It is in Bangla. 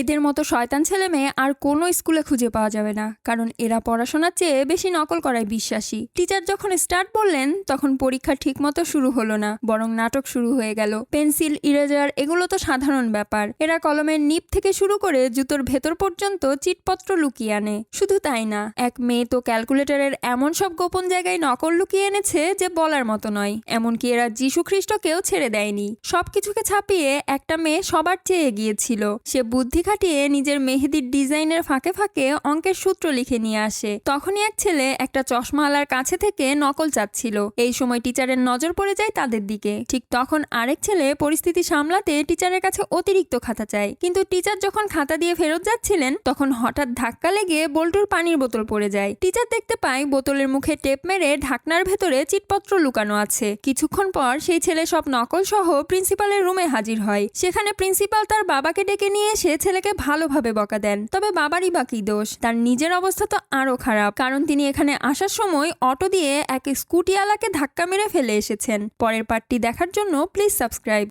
এদের মতো শয়তান ছেলে মেয়ে আর কোনো স্কুলে খুঁজে পাওয়া যাবে না, কারণ এরা পড়াশোনার চেয়ে বেশি নকল করায় বিশ্বাসী। টিচার যখন স্টার্ট বললেন, তখন পরীক্ষা ঠিকমতো শুরু হলো না, বরং নাটক শুরু হয়ে গেল। পেন্সিল, ইরেজার, এগুলো তো সাধারণ ব্যাপার। এরা কলমের নিপ থেকে শুরু করে জুতোর ভেতর পর্যন্ত চিটপত্র লুকিয়ে আনে। শুধু তাই না, এক মেয়ে তো ক্যালকুলেটরের এমন সব গোপন জায়গায় নকল লুকিয়ে এনেছে যে বলার মতো নয়। এমনকি এরা যীশু খ্রিস্টকেও ছেড়ে দেয়নি। সবকিছুকে ছাপিয়ে একটা মেয়ে সবার চেয়ে এগিয়েছিল সে বুদ্ধি খাটিয়ে নিজের মেহেদির ডিজাইনের ফাঁকে ফাঁকে অঙ্কের সূত্র লিখে নিয়ে আসে। তখনই এক ছেলে একটা চশমাওয়ালার কাছে থেকে নকল চাচ্ছিল এই সময় টিচারের নজর পড়ে যায় তাদের দিকে। ঠিক তখন আরেক ছেলে পরিস্থিতি সামলাতে টিচারের কাছে অতিরিক্ত খাতা চায়। কিন্তু টিচার যখন খাতা দিয়ে ফেরত যাচ্ছিলেন, তখন হঠাৎ ধাক্কা লেগে বল্টুর পানির বোতল পড়ে যায়। টিচার দেখতে পায় বোতলের মুখে টেপ মেরে ঢাকনার ভেতরে চিটপত্র লুকানো আছে। কিছুক্ষণ পর সেই ছেলে সব নকল সহ প্রিন্সিপালের রুমে হাজির হয়। সেখানে প্রিন্সিপাল তার বাবাকে ডেকে নিয়ে এসে ছেলেকে ভালোভাবে বকা দেন। তবে বাবারই বাকি দোষ? তার নিজের অবস্থা তো আরও খারাপ। কারণ তিনি এখানে আসার সময় অটো দিয়ে এক স্কুটিওয়ালাকে ধাক্কা মেরে ফেলে এসেছেন। পরের পার্টটি দেখার জন্য প্লিজ সাবস্ক্রাইব।